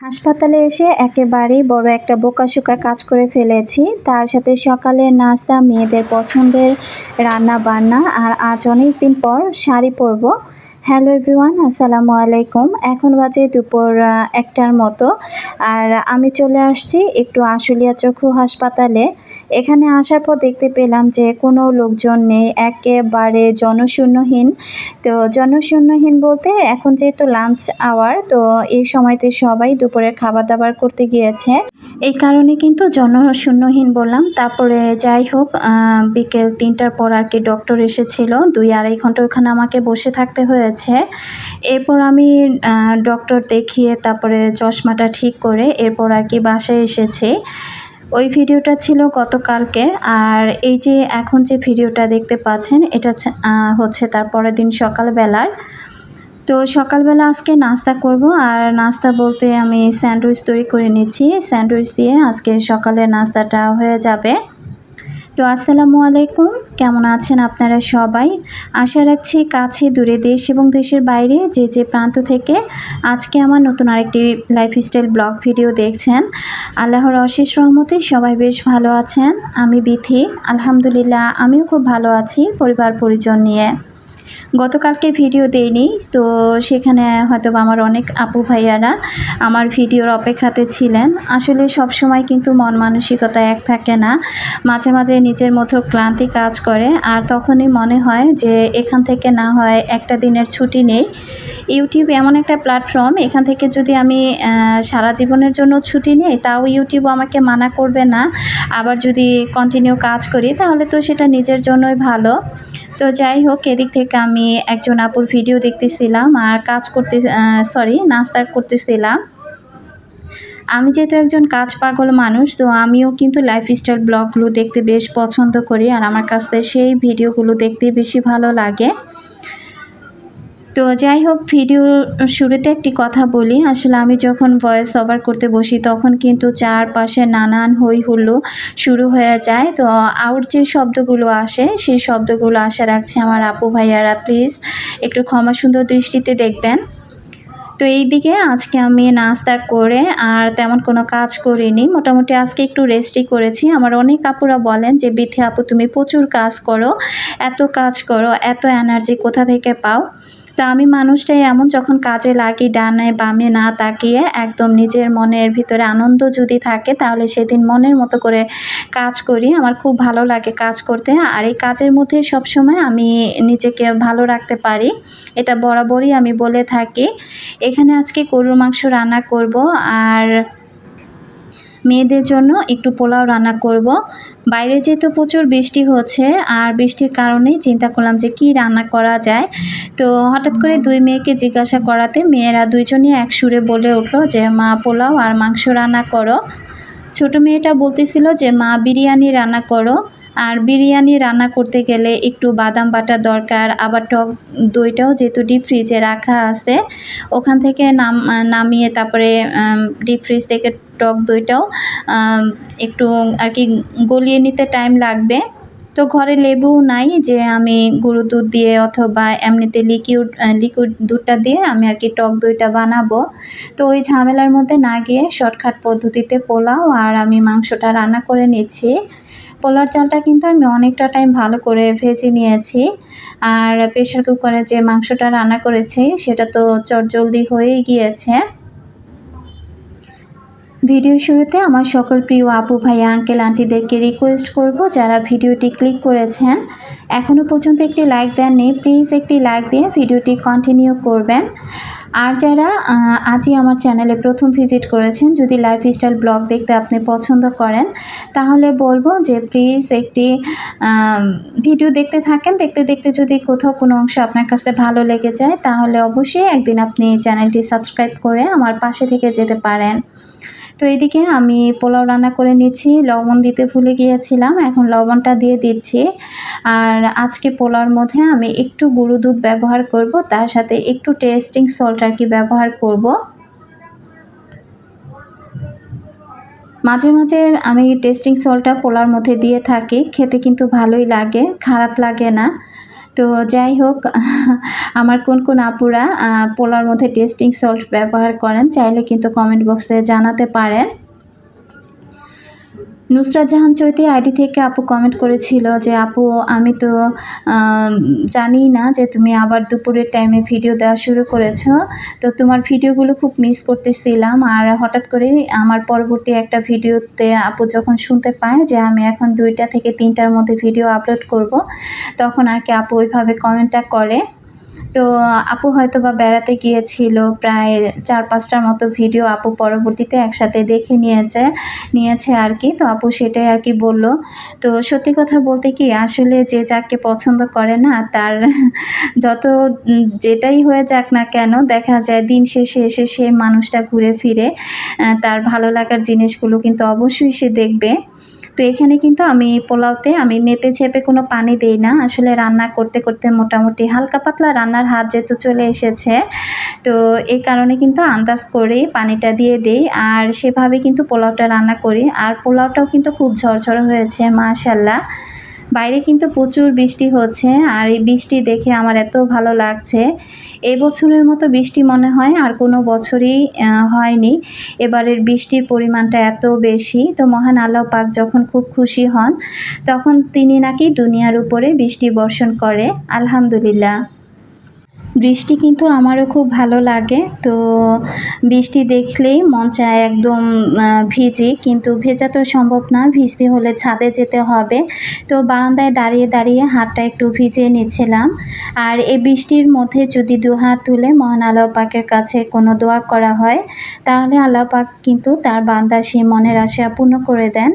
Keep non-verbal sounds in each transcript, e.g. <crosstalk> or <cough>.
হাসপাতালে এসে একেবারেই বড় একটা বোকাশোকা কাজ করে ফেলেছি। তার সাথে সকালের নাস্তা, মেয়েদের পছন্দের রান্না বান্না আর আজ অনেক দিন পর শাড়ি পরবো। হ্যালো এভরিওয়ান, আসসালামু আলাইকুম। এখন বাজে দুপুর একটার মতো। আর আমি চলে আসছি একটু আশুলিয়া চক্ষু হাসপাতালে। এখানে আসার পর দেখতে পেলাম যে কোনো লোকজন নেই, একেবারে জনশূন্যহীন। তো জনশূন্যহীন বলতে এখন যেহেতু লাঞ্চ আওয়ার তো এই সময়তে সবাই দুপুরের খাবার দাবার করতে গিয়েছে। এই কারণে কিন্তু জনশূন্যহীন বললাম। তারপরে যাই হোক বিকেল তিনটার পর আর কি ডক্টর এসেছিল। দুই আড়াই ঘণ্টা ওখানে আমাকে বসে থাকতে হয়েছে। এরপর আমি ডক্টর দেখিয়ে তারপরে চশমাটা ঠিক করে এরপর আর কি বাসায় এসেছি। ওই ভিডিওটা ছিল গতকালকে। আর এই যে এখন যে ভিডিওটা দেখতে পাচ্ছেন এটা হচ্ছে, আহ, হচ্ছে তার পরের দিন সকালবেলার। তো সকালবেলা আজকে নাস্তা করব, আর নাস্তা বলতে আমি স্যান্ডউইচ তৈরি করে নিচ্ছি। স্যান্ডউইচ দিয়ে আজকে সকালের নাস্তাটা হয়ে যাবে। তো আসসালামু আলাইকুম, কেমন আছেন আপনারা সবাই? আশা রাখছি কাছে দূরে দেশ এবং দেশের বাইরে, যে যে প্রান্ত থেকে আজকে আমার নতুন আরেকটি লাইফস্টাইল ব্লগ ভিডিও দেখছেন। আল্লাহর অশেষ রহমতে সবাই বেশ ভালো আছেন। আমি বিথি, আলহামদুলিল্লাহ, আমিও খুব ভালো আছি পরিবার পরিজন নিয়ে। গতকালকে ভিডিও দেইনি, তো সেখানে হয়তো আমার অনেক আপু ভাইয়ারা আমার ভিডিওর অপেক্ষাতে ছিলেন। আসলে সব সময় কিন্তু মন মানসিকতা এক থাকে না, মাঝে মাঝে নিজের মতো ক্লান্তি কাজ করে, আর তখনই মনে হয় যে এখান থেকে না হয় একটা দিনের ছুটি নেই। ইউটিউব এমন একটা প্ল্যাটফর্ম এখান থেকে যদি আমি সারা জীবনের জন্য ছুটি নিই, তাও ইউটিউব আমাকে মানা করবে না। আবার যদি কন্টিনিউ কাজ করি, তাহলে তো সেটা নিজের জন্যই ভালো। তো যাই হোক, এদিক থেকে আমি একজন আপুর ভিডিও দেখতেছিলাম আর কাজ করতে সরি নাস্তা করতেছিলাম। আমি যেহেতু একজন কাজ পাগল মানুষ, তো আমিও কিন্তু লাইফস্টাইল ব্লগগুলো দেখতে বেশ পছন্দ করি, আর আমার কাছে সেই ভিডিওগুলো দেখতে বেশি ভালো লাগে। তো যাই হোক ভিডিও শুরুতে একটি কথা বলি। আসলে আমি যখন ভয়েস ওভার করতে বসি, তখন কিন্তু চারপাশে নানান হই হুল্লো শুরু হয়ে যায়। তো আউট যে শব্দগুলো আসে সেই শব্দগুলো আশা রাখছি আমার আপু ভাইয়ারা প্লিজ একটু ক্ষমা সুন্দর দৃষ্টিতে দেখবেন। তো এই দিকে আজকে আমি নাস্তা করে আর তেমন কোনো কাজ করিনি। মোটামুটি আজকে একটু রেস্টই করেছি। আমার অনেক আপুরা বলেন যে, বিথি আপু, তুমি প্রচুর কাজ করো। এত কাজ করো, এত এনার্জি কোথা থেকে পাও? তা আমি মানুষটাই এমন যখন কাজে লাগি, ডানে বামে না তাকিয়ে একদম নিজের মনের ভিতরে আনন্দ যদি থাকে, তাহলে সেদিন মনের মতো করে কাজ করি। আমার খুব ভালো লাগে কাজ করতে। আর এই কাজের মধ্যে সবসময় আমি নিজেকে ভালো রাখতে পারি। এটা বরাবরই আমি বলে থাকি। এখানে আজকে গরুর মাংস রান্না করব। আর মেয়েদের জন্য একটু পোলাও রান্না করব। বাইরে যেহেতু প্রচুর বৃষ্টি হচ্ছে, আর বৃষ্টির কারণেই চিন্তা করলাম যে কি রান্না করা যায়। তো হঠাৎ করে দুই মেয়েকে জিজ্ঞাসা করাতে মেয়েরা দুইজনই এক সুরে বলে উঠল যে, মা, পোলাও আর মাংস রান্না করো। ছোট মেয়েটা বলতেছিল যে, মা, বিরিয়ানি রান্না করো। আর বিরিয়ানি রান্না করতে গেলে একটু বাদাম বাটা দরকার, আবার টক দইটাও যেহেতু ডিপ ফ্রিজে রাখা আছে, ওখান থেকে নাম, নামিয়ে তারপরে ডিপ ফ্রিজ থেকে টক দইটাও একটু আর কি গলিয়ে নিতে টাইম লাগবে। তো ঘরে লেবু নাই যে আমি গরু দুধ দিয়ে অথবা এমনিতে লিকুইড লিকুইড দুধটা দিয়ে আমি আর কি টক দইটা বানাবো। তো ওই ঝামেলার মধ্যে না গিয়ে শর্টকাট পদ্ধতিতে পোলাও আর আমি মাংসটা রান্না করে নিচ্ছি। পোলার চালটা কিন্তু আমি অনেকটা টাইম ভালো করে ভেজে নিয়েছি। আর প্রেশার কুকারে যে মাংসটা রান্না করেছি, সেটা তো চটজলদি হয়েই গিয়েছে। ভিডিও শুরুতে আমার সকল প্রিয় আপু ভাই আঙ্কেল আন্টিদেরকে রিকোয়েস্ট করব, যারা ভিডিওটি ক্লিক করেছেন এখনও পর্যন্ত একটি লাইক দেননি প্লিজ একটি লাইক দিয়ে ভিডিওটি কন্টিনিউ করবেন। আর যারা আজই আমার চ্যানেলে প্রথম ভিজিট করেছেন, যদি লাইফস্টাইল ব্লগ দেখতে আপনি পছন্দ করেন, তাহলে বলব যে প্লিজ একটি ভিডিও দেখতে থাকেন। দেখতে দেখতে যদি কোথাও কোনো অংশ আপনার কাছে ভালো লেগে যায়, তাহলে অবশ্যই একদিন আপনি চ্যানেলটি সাবস্ক্রাইব করে আমার পাশে থেকে যেতে পারেন। তো এদিকে আমি পোলাও রান্না করে নিচ্ছি লবণ দিতে ভুলে গিয়েছিলাম, এখন লবণটা দিয়ে দিচ্ছি। আর আজকে পোলাওর মধ্যে আমি একটু গরু দুধ ব্যবহার করব, তার সাথে একটু টেস্টিং সল্ট আর কি ব্যবহার করব। মাঝে মাঝে আমি টেস্টিং সল্টটা পোলার মধ্যে দিয়ে থাকি, খেতে কিন্তু ভালোই লাগে, খারাপ লাগে না। তো যাই হোক, <laughs> আমার কোন কোন আপুরা পোলার মধ্যে টেস্টিং সল্ট ব্যবহার করেন, চাইলে কিন্তু কমেন্ট বক্সে জানাতে পারেন। নুসরাত জাহান চৈতি আইডি থেকে আপু কমেন্ট করেছিল যে, আপু, আমি তো জানি না যে তুমি আবার দুপুরের টাইমে ভিডিও দেওয়া শুরু করেছ। তো তোমার ভিডিওগুলো খুব মিস করতেছিলাম। আর হঠাৎ করে আমার পরবর্তী একটা ভিডিওতে আপু যখন শুনতে পায় যে, আমি এখন দুইটা থেকে তিনটার মধ্যে ভিডিও আপলোড করব, তখন আর কি আপু ওইভাবে কমেন্টটা করে। তো আপু হয়তো বা বেড়াতে গিয়েছিল, প্রায় চার পাঁচটার মতো ভিডিও আপু পরবর্তীতে একসাথে দেখে নিয়েছে নিয়েছে আর কি। তো আপু সেটাই আর কি বলল। তো সত্যি কথা বলতে কি, আসলে যে যাকে পছন্দ করে না, তার <laughs> যত যেটাই হয়ে যাক না কেন, দেখা যায় দিন শেষে এসে সে মানুষটা ঘুরে ফিরে তার ভালো লাগার জিনিসগুলো কিন্তু অবশ্যই সে দেখবে। তো এখানে কিন্তু আমি পোলাওতে, আমি মেপে ছেপে কোনো পানি দেই না। আসলে রান্না করতে করতে মোটামুটি হালকা পাতলা রান্নার হাত যেহেতু চলে এসেছে, তো এই কারণে কিন্তু আন্দাজ করে পানিটা দিয়ে দেই। আর সেভাবে কিন্তু পোলাওটা রান্না করি। আর পোলাওটাও কিন্তু খুব ঝরঝরে হয়েছে, মাশাল্লাহ। বাইরে কিন্তু প্রচুর বৃষ্টি হচ্ছে আর এই বৃষ্টি দেখে আমার এত ভালো লাগছে। এবছরের বছরের মতো বৃষ্টি মনে হয় আর কোনো বছরই হয়নি। এবারের বৃষ্টির পরিমাণটা এত বেশি। তো মহান আল্লাহ পাক যখন খুব খুশি হন, তখন তিনি নাকি দুনিয়ার উপরে বৃষ্টি বর্ষণ করে। আলহামদুলিল্লাহ। বৃষ্টি কিন্তু আমারও খুব ভালো লাগে। তো বৃষ্টি দেখলেই মন চায় একদম ভিজি। কিন্তু ভেজা তো সম্ভব না, ভিজতে হলে ছাদে যেতে হবে। তো বারান্দায় দাঁড়িয়ে দাঁড়িয়ে হাতটা একটু ভিজিয়ে নিচ্ছিলাম। আর এই বৃষ্টির মধ্যে যদি দু হাত তুলে মহান আল্লাহ পাকের কাছে কোনো দোয়া করা হয়, তাহলে আল্লাহ পাক কিন্তু তার বান্দার সেই মনের আশা পূর্ণ করে দেন।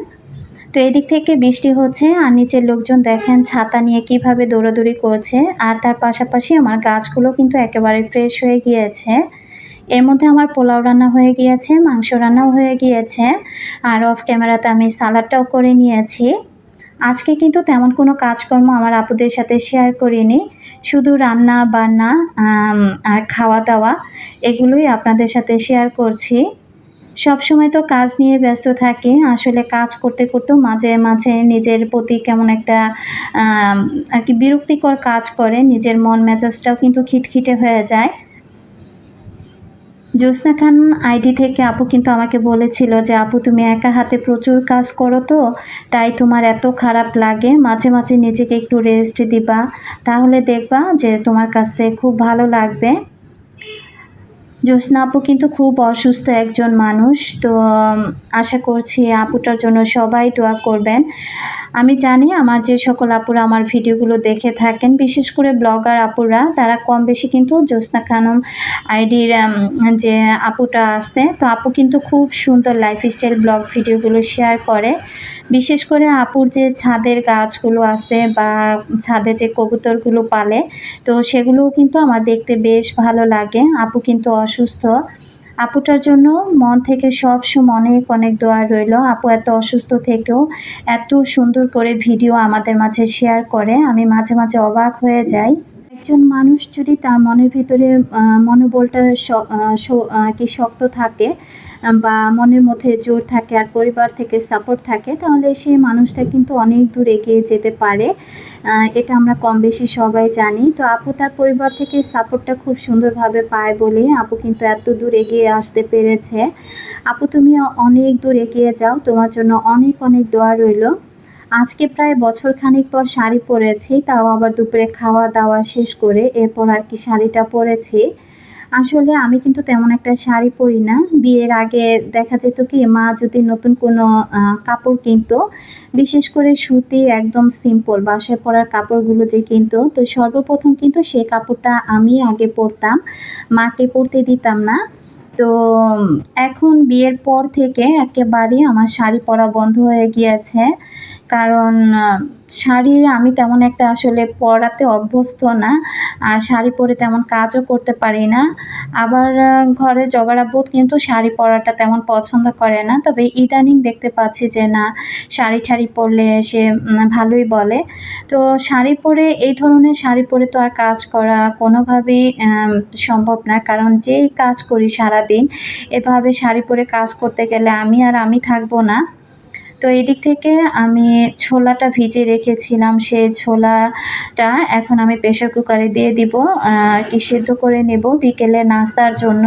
তো এদিক থেকে বৃষ্টি হচ্ছে আর নিচের লোকজন দেখেন ছাতা নিয়ে কীভাবে দৌড়াদৌড়ি করছে। আর তার পাশাপাশি আমার গাছগুলো কিন্তু একেবারে ফ্রেশ হয়ে গিয়েছে। এর মধ্যে আমার পোলাও রান্না হয়ে গিয়েছে, মাংস রান্নাও হয়ে গিয়েছে। আর অফ ক্যামেরাতে আমি সালাডটাও করে নিয়েছি। আজকে কিন্তু তেমন কোনো কাজকর্ম আমার আপুদের সাথে শেয়ার করিনি। শুধু রান্না, বান্না আর খাওয়া দাওয়া এগুলোই আপনাদের সাথে শেয়ার করছি। সব সময় তো কাজ নিয়ে ব্যস্ত থাকি। আসলে কাজ করতে করতেও মাঝে মাঝে নিজের প্রতি কেমন একটা আর কি বিরক্তিকর কাজ করে। নিজের মন মেজাজটাও কিন্তু খিটখিটে হয়ে যায়। জ্যোৎস্না খান আইডি থেকে আপু কিন্তু আমাকে বলেছিল যে, আপু, তুমি একা হাতে প্রচুর কাজ করো তো, তাই তোমার এত খারাপ লাগে। মাঝে মাঝে নিজেকে একটু রেস্ট দিবা। তাহলে দেখবা যে তোমার কাছে খুব ভালো লাগবে। জ্যোৎস্না আপু কিন্তু খুব অসুস্থ একজন মানুষ, তো আশা করছি আপুটার জন্য সবাই দোয়া করবেন। আমি জানি আমার যে সকল আপুরা আমার ভিডিওগুলো দেখে থাকেন, বিশেষ করে ব্লগার আপুরা, তারা কম বেশি কিন্তু জ্যোৎস্না খানম আইডির যে আপুটা আছে, তো আপু কিন্তু খুব সুন্দর লাইফস্টাইল ব্লগ ভিডিওগুলো শেয়ার করে। বিশেষ করে আপুর যে ছাদের গাছগুলো আছে বা ছাদে যে কবুতরগুলো পালে, তো সেগুলোও কিন্তু আমার দেখতে বেশ ভালো লাগে। আপু কিন্তু অসুস্থ। আপুটার জন্য মন থেকে সব সময় অনেক অনেক দোয়া রইল। আপু এত অসুস্থ থেকেও এত সুন্দর করে ভিডিও আমাদের মাঝে শেয়ার করে। আমি মাঝে মাঝে অবাক হয়ে যাই। একজন মানুষ যদি তার মনের ভিতরে মনোবলটা কি শক্ত থাকে বা মনের মধ্যে জোর থাকে আর পরিবার থেকে সাপোর্ট থাকে, তাহলে সেই মানুষটা কিন্তু অনেক দূর এগিয়ে যেতে পারে। এটা আমরা কম বেশি সবাই জানি। তো আপু তার পরিবার থেকে সাপোর্টটা খুব সুন্দরভাবে পায় বলে আপু কিন্তু এত দূর এগিয়ে আসতে পেরেছে। আপু তুমি অনেক দূর এগিয়ে যাও, তোমার জন্য অনেক অনেক দোয়া রইল। আজকে প্রায় বছর খানিক পর শাড়ি পরেছি, তাও আবার দুপুরে খাওয়া দাওয়া শেষ করে এরপর আর কি শাড়িটা পরেছি। আসলে আমি কিন্তু তেমন একটা শাড়ি পরি না। বিয়ের আগে দেখা যেত কি, মা যদি নতুন কোনো কাপড় কিনতো, বিশেষ করে সুতি একদম সিম্পল বাসায় পরার কাপড়গুলো যে কিনতো, তো সর্বপ্রথম কিন্তু সেই কাপড়টা আমি আগে পরতাম। মাকে পরতে দিতাম না। তো, এখন বিয়ের পর থেকে একেবারে আমার শাড়ি পরা বন্ধ হয়ে গিয়েছে। কারণ শাড়ি আমি তেমন একটা আসলে পরাতে অভ্যস্ত না। আর শাড়ি পরে তেমন কাজও করতে পারি না। আবার ঘরে জগারাবুত কিন্তু শাড়ি পরাটা তেমন পছন্দ করে না। তবে ইদানিং দেখতে পাচ্ছি যে, না, শাড়ি ঠাড়ি পরলে সে ভালোই বলে। তো শাড়ি পরে, এই ধরনের শাড়ি পরে তো আর কাজ করা কোনোভাবেই সম্ভব না। কারণ যেই কাজ করি সারাদিন, এভাবে শাড়ি পরে কাজ করতে গেলে আমি আর আমি থাকব না। তো এদিক থেকে আমি ছোলাটা ভিজে রেখেছিলাম। সেই ছোলাটা এখন আমি প্রেশার কুকারে দিয়ে দিব কি সেদ্ধ করে নেব বিকেলে নাস্তার জন্য।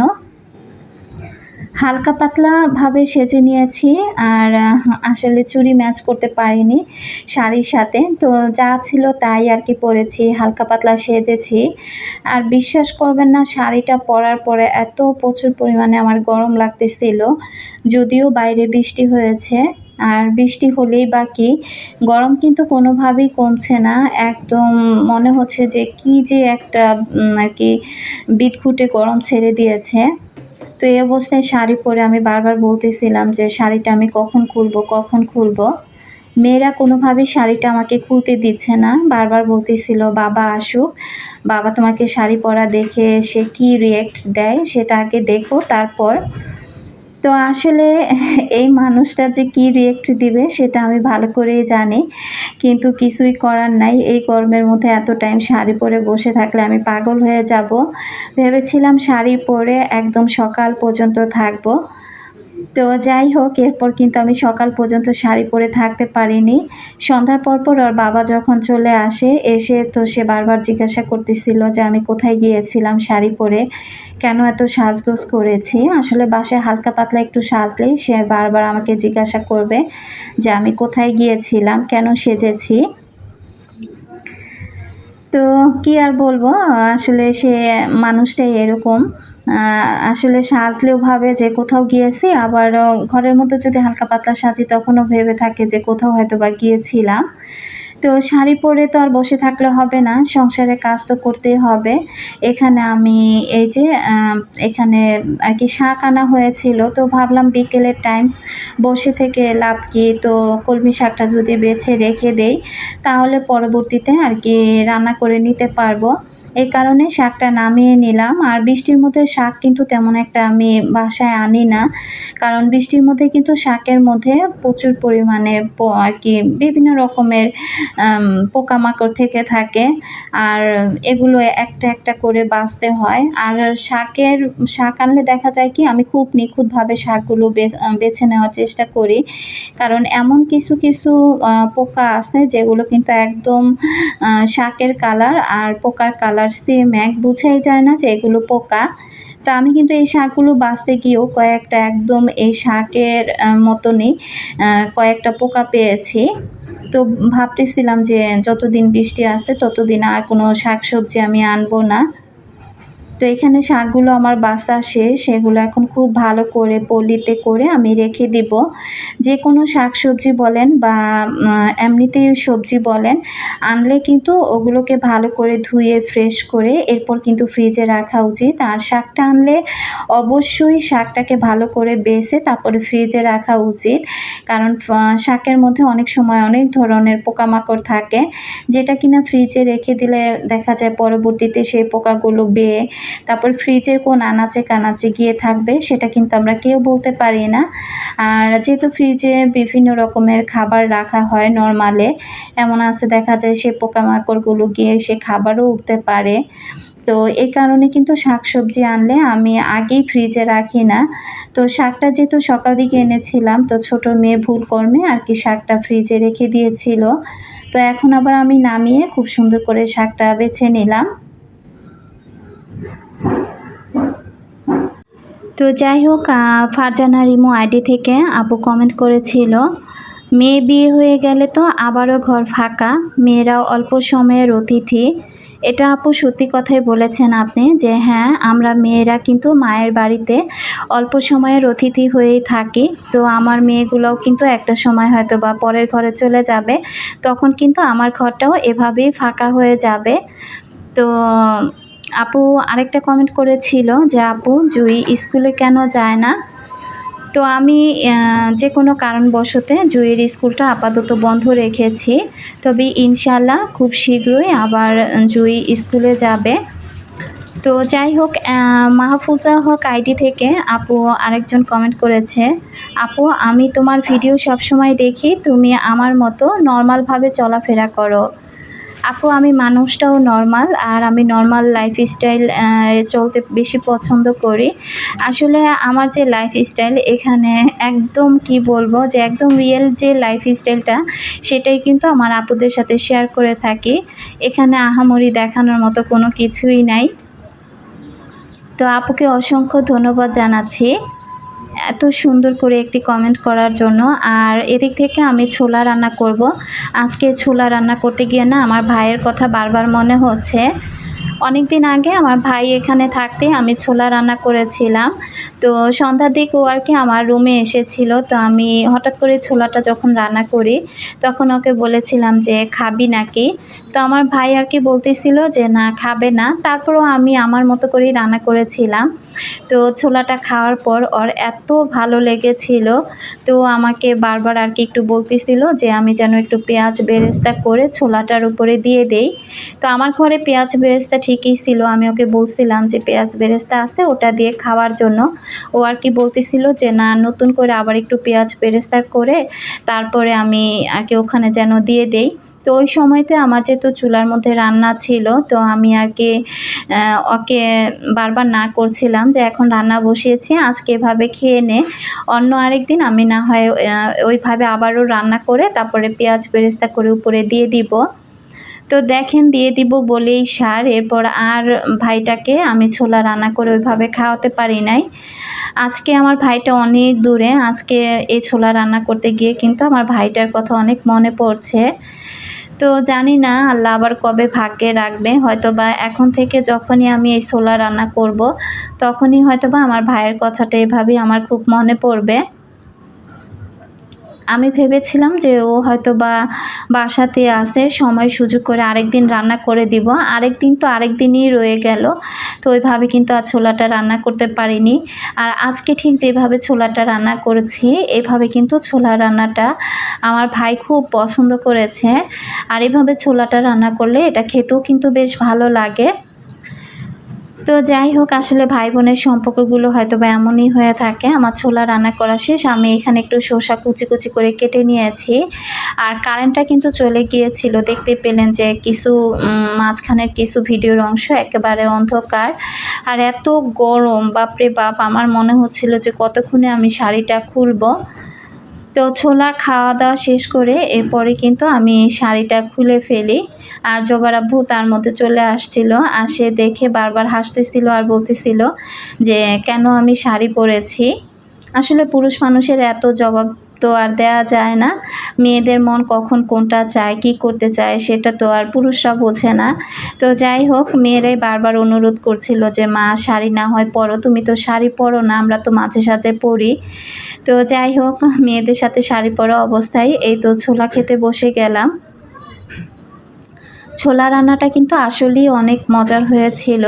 হালকা পাতলাভাবে সেজে নিয়েছি আর আসলে চুড়ি ম্যাচ করতে পারিনি শাড়ির সাথে। তো যা ছিল তাই আর কি পরেছি, হালকা পাতলা সেজেছি। আর বিশ্বাস করবেন না, শাড়িটা পরার পরে এত প্রচুর পরিমাণে আমার গরম লাগতেছিল, যদিও বাইরে বৃষ্টি হয়েছে। আর বৃষ্টি হলেই বাকি গরম কিন্তু কোনোভাবেই কমছে না। একদম মনে হচ্ছে যে কি যে একটা আর কি বিদঘুটে গরম ছেড়ে দিয়েছে। তো এই অবস্থায় শাড়ি পরে আমি বারবার বলতেছিলাম যে শাড়িটা আমি কখন খুলবো কখন খুলবো। মেয়েরা কোনোভাবেই শাড়িটা আমাকে খুলতে দিচ্ছে না। বারবার বলতেছিল, বাবা, আসুক। বাবা তোমাকে শাড়ি পরা দেখে সে কি রিয়েক্ট দেয় সেটা আগে দেখো, তারপর তো আসলে এই মানুষটা যে কি রিয়েক্ট দিবে সেটা আমি ভালো করেই জানি। কিন্তু কিছুই করার নাই। এই গরমের মধ্যে এত টাইম শাড়ি পরে বসে থাকলে আমি পাগল হয়ে যাব। ভেবেছিলাম শাড়ি পরে একদম সকাল পর্যন্ত থাকব। তো যাই হোক, এরপর কিন্তু আমি সকাল পর্যন্ত শাড়ি পরে থাকতে পারিনি। সন্ধ্যার পর পর ওর বাবা যখন চলে আসে, এসে তো সে বারবার জিজ্ঞাসা করতেছিল যে আমি কোথায় গিয়েছিলাম শাড়ি পরে, কেন এত সাজগোজ করেছি? আসলে বাসায় হালকা পাতলা একটু সাজলেই সে বারবার আমাকে জিজ্ঞাসা করবে যে আমি কোথায় গিয়েছিলাম, কেন সেজেছি। তো কি আর বলব, আসলে সে মানুষটাই এরকম। আসলে সাজলেও ভাবে যে কোথাও গিয়েছি আবার ঘরের মধ্যে যদি হালকা পাতলা সাজি তখনও ভেবে থাকে যে কোথাও হয়তো বা গিয়েছিলাম। তো শাড়ি পরে তো আর বসে থাকলে হবে না, সংসারে কাজ তো করতেই হবে। এখানে আমি এই যে এখানে আর কি শাক আনা হয়েছিল, তো ভাবলাম বিকেলের টাইম বসে থেকে লাভ কি? তো কলমি শাকটা যদি বেছে রেখে দেই, তাহলে পরবর্তীতে আর কি রান্না করে নিতে পারব। এই কারণে শাকটা নামিয়ে নিলাম। আর বৃষ্টির মধ্যে শাক কিন্তু তেমন একটা আমি বাসায় আনি না। কারণ বৃষ্টির মধ্যে কিন্তু শাকের মধ্যে প্রচুর পরিমাণে আর কি বিভিন্ন রকমের পোকামাকড় থেকে থাকে। আর এগুলো একটা একটা করে বাঁচতে হয়। আর শাকের, শাক আনলে দেখা যায় কি, আমি খুব নিখুঁতভাবে শাকগুলো বেছে নেওয়ার চেষ্টা করি। কারণ এমন কিছু কিছু পোকা আছে যেগুলো কিন্তু একদম শাকের কালার আর পোকার কালার আর ম্যাগ বুঝাই যায় না যে এগুলো পোকা। তা আমি কিন্তু এই শাকগুলো বাঁচতে গিয়েও কয়েকটা একদম এই শাকের মতনই কয়েকটা পোকা পেয়েছি। তো ভাবতেছিলাম যে যতদিন বৃষ্টি আসছে ততদিন আর কোনো শাক সবজি আমি আনব না। তো এখানে শাকগুলো আমার বাসা শেষ, সেগুলো এখন খুব ভালো করে পলিতে করে আমি রেখে দিব। যে কোনো শাক সবজি বলেন বা এমনিতেই সবজি বলেন, আনলে কিন্তু ওগুলোকে ভালো করে ধুয়ে ফ্রেশ করে এরপর কিন্তু ফ্রিজে রাখা উচিত। আর শাকটা আনলে অবশ্যই শাকটাকে ভালো করে বেছে তারপরে ফ্রিজে রাখা উচিত। কারণ শাকের মধ্যে অনেক সময় অনেক ধরনের পোকামাকড় থাকে। যেটা কিনা ফ্রিজে রেখে দিলে দেখা যায় পরবর্তীতে সেই পোকাগুলো বেয়ে তারপর ফ্রিজের কোন আনাচে কানাচে গিয়ে থাকবে, সেটা কিন্তু আমরা কেউ বলতে পারি না। আর যেহেতু ফ্রিজে বিভিন্ন রকমের খাবার রাখা হয় নর্মালে এমন আছে দেখা যায় সে পোকামাকড়গুলো গিয়ে সে খাবারও উঠতে পারে। তো এই কারণে কিন্তু শাক সবজি আনলে আমি আগেই ফ্রিজে রাখি না। তো শাকটা যেহেতু সকাল দিকে এনেছিলাম, তো ছোট মেয়ে ভুল কর্মে আর কি শাকটা ফ্রিজে রেখে দিয়েছিল। তো এখন আবার আমি নামিয়ে খুব সুন্দর করে শাকটা বেছে নিলাম। তো যাই হোক ফারজানা রিমো আইডি থেকে আপু কমেন্ট করেছিল, মেয়ে বিয়ে হয়ে গেলে তো আবারও ঘর ফাঁকা, মেয়েরাও অল্প সময়ের অতিথি। এটা আপু সত্যি কথাই বলেছেন আপনি যে হ্যাঁ আমরা মেয়েরা কিন্তু মায়ের বাড়িতে অল্প সময়ের অতিথি হয়েই থাকি। তো আমার মেয়েগুলোও কিন্তু একটা সময় হয়তো বা পরের ঘরে চলে যাবে, তখন কিন্তু আমার ঘরটাও এভাবেই ফাঁকা হয়ে যাবে। তো আপু আরেকটা কমেন্ট করেছিল যে, আপু, জুই স্কুলে কেন যায় না? তো আমি যে কোনো কারণবশতে জুইয়ের স্কুলটা আপাতত বন্ধ রেখেছি। তবে ইনশাল্লাহ খুব শীঘ্রই আবার জুই স্কুলে যাবে। তো যাই হোক মাহফুজা হক আইডি থেকে আপু আরেকজন কমেন্ট করেছে, আপু, আমি তোমার ভিডিও সবসময় দেখি, তুমি আমার মতো নর্মালভাবে চলাফেরা করো। আপু, আমি মানুষটাও নর্মাল আর আমি নর্মাল লাইফস্টাইল চলতে বেশি পছন্দ করি। আসলে আমার যে লাইফস্টাইল এখানে একদম কি বলব, যে একদম রিয়েল যে লাইফস্টাইলটা সেটাই কিন্তু আমার আপুদের সাথে শেয়ার করে থাকি। এখানে আহামরি দেখানোর মতো কোনো কিছুই নাই। তো আপুকে অসংখ্য ধন্যবাদ জানাচ্ছি। এত সুন্দর করে একটি কমেন্ট করার জন্য। আর এদিক থেকে আমি ছোলা রান্না করব। আজকে ছোলা রান্না করতে গিয়ে না আমার ভাইয়ের কথা বারবার মনে হচ্ছে। অনেকদিন আগে আমার ভাই এখানে থাকতে আমি ছোলা রান্না করেছিলাম। তো সন্ধ্যার দিক ও আর কি আমার রুমে এসেছিল। তো আমি হঠাৎ করে ছোলাটা যখন রান্না করি, তখন ওকে বলেছিলাম যে, খাবি নাকি? তো আমার ভাই আর কি বলতেছিল যে, না, খাবে না। তারপরও আমি আমার মতো করেই রান্না করেছিলাম। তো ছোলাটা খাওয়ার পর ওর এত ভালো লেগেছিল। তো আমাকে বারবার আর কি একটু বলতেছিল যে, আমি যেন একটু পেঁয়াজ বেরেস্তা করে ছোলাটার উপরে দিয়ে দেই। তো আমার ঘরে পেঁয়াজ বেরেস্তা ঠিকই ছিল। আমি ওকে বলছিলাম যে, পেঁয়াজ বেরেস্তা আছে, ওটা দিয়ে খাওয়ার জন্য। ও আর কি বলতেছিল যে, না, নতুন করে আবার একটু পেঁয়াজ বেরেস্তা করে তারপরে আমি আর কি ওখানে যেন দিয়ে দেই। তো ওই সময়তে আমার যেহেতু চুলার মধ্যে রান্না ছিল, তো আমি আর কি ওকে বারবার না করছিলাম যে, এখন রান্না বসিয়েছি, আজকে এভাবে খেয়ে নে। অন্য আরেক দিন আমি না হয় ওইভাবে আবারও রান্না করে তারপরে পেঁয়াজ বেরেস্তা করে উপরে দিয়ে দিব। তো দেখেন, দিয়ে দিব বলেই সার। এরপর আর ভাইটাকে আমি ছোলা রান্না করে ওইভাবে খাওয়াতে পারি নাই। আজকে আমার ভাইটা অনেক দূরে। আজকে এই ছোলা রান্না করতে গিয়ে কিন্তু আমার ভাইটার কথা অনেক মনে পড়ছে। তো জানি না, আল্লাহ আবার কবে ভাগ্যে রাখবে। হয়তো বা এখন থেকে যখনই আমি এই ছোলা রান্না করব, তখনই হয়তো বা আমার ভাইয়ের কথাটা এভাবেই আমার খুব মনে পড়বে। আমি ভেবেছিলাম যে ও হয়তো বা বাসাতে আসে সময় সুযোগ করে আরেক দিন রান্না করে দিব। আরেক দিন তো আরেক দিনই রয়ে গেল। তো ওইভাবে কিন্তু আর ছোলাটা রান্না করতে পারিনি। আর আজকে ঠিক যেভাবে ছোলাটা রান্না করেছি, এভাবে কিন্তু ছোলা রান্নাটা আমার ভাই খুব পছন্দ করেছে। আর এভাবে ছোলাটা রান্না করলে এটা খেতেও কিন্তু বেশ ভালো লাগে। তো যাই হোক, আসলে ভাই বোনের সম্পর্কগুলো হয়তো বা এমনই হয়ে থাকে। আমার ছোলা রান্না করা শেষ, আমি এখানে একটু শসা কুচি কুচি করে কেটে নিয়েছি। আর কারেন্টটা কিন্তু চলে গিয়েছিল, দেখতে পেলেন যে কিছু মাঝখানের কিছু ভিডিওর অংশ একেবারে অন্ধকার। আর এত গরম, বাপরে বাপ, আমার মনে হচ্ছিল যে কতক্ষণে আমি শাড়িটা খুলবো। তো ছোলা খাওয়া দাওয়া শেষ করে এরপরে কিন্তু আমি শাড়িটা খুলে ফেলি। আর জবার আব্বু তার মধ্যে চলে আসছিল আসে দেখে বারবার হাসতেছিল আর বলতেছিল যে, কেন আমি শাড়ি পরেছি? আসলে পুরুষ মানুষের এত জবাব তো আর দেয়া যায় না। মেয়েদের মন কখন কোনটা চায়, কি করতে চায়, সেটা তো আর পুরুষরা বোঝে না। তো যাই হোক, মেয়েরাই বারবার অনুরোধ করছিল যে, মা, শাড়ি না হয় পরো, তুমি তো শাড়ি পরো না, আমরা তো মাঝে সাঝে পরি। তো যাই হোক, মেয়েদের সাথে শাড়ি পরা অবস্থায় এই তো ছোলা খেতে বসে গেলাম। ছোলা রান্নাটা কিন্তু আসলেই অনেক মজার হয়েছিল।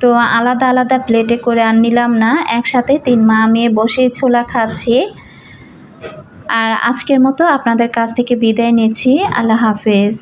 তো আলাদা আলাদা প্লেটে করে আর নিলাম না, একসাথে তিন মা মেয়ে বসেই ছোলা খাচ্ছি। আর আজকের মতো আপনাদের কাছ থেকে বিদায় নিচ্ছি। আল্লাহ হাফেজ।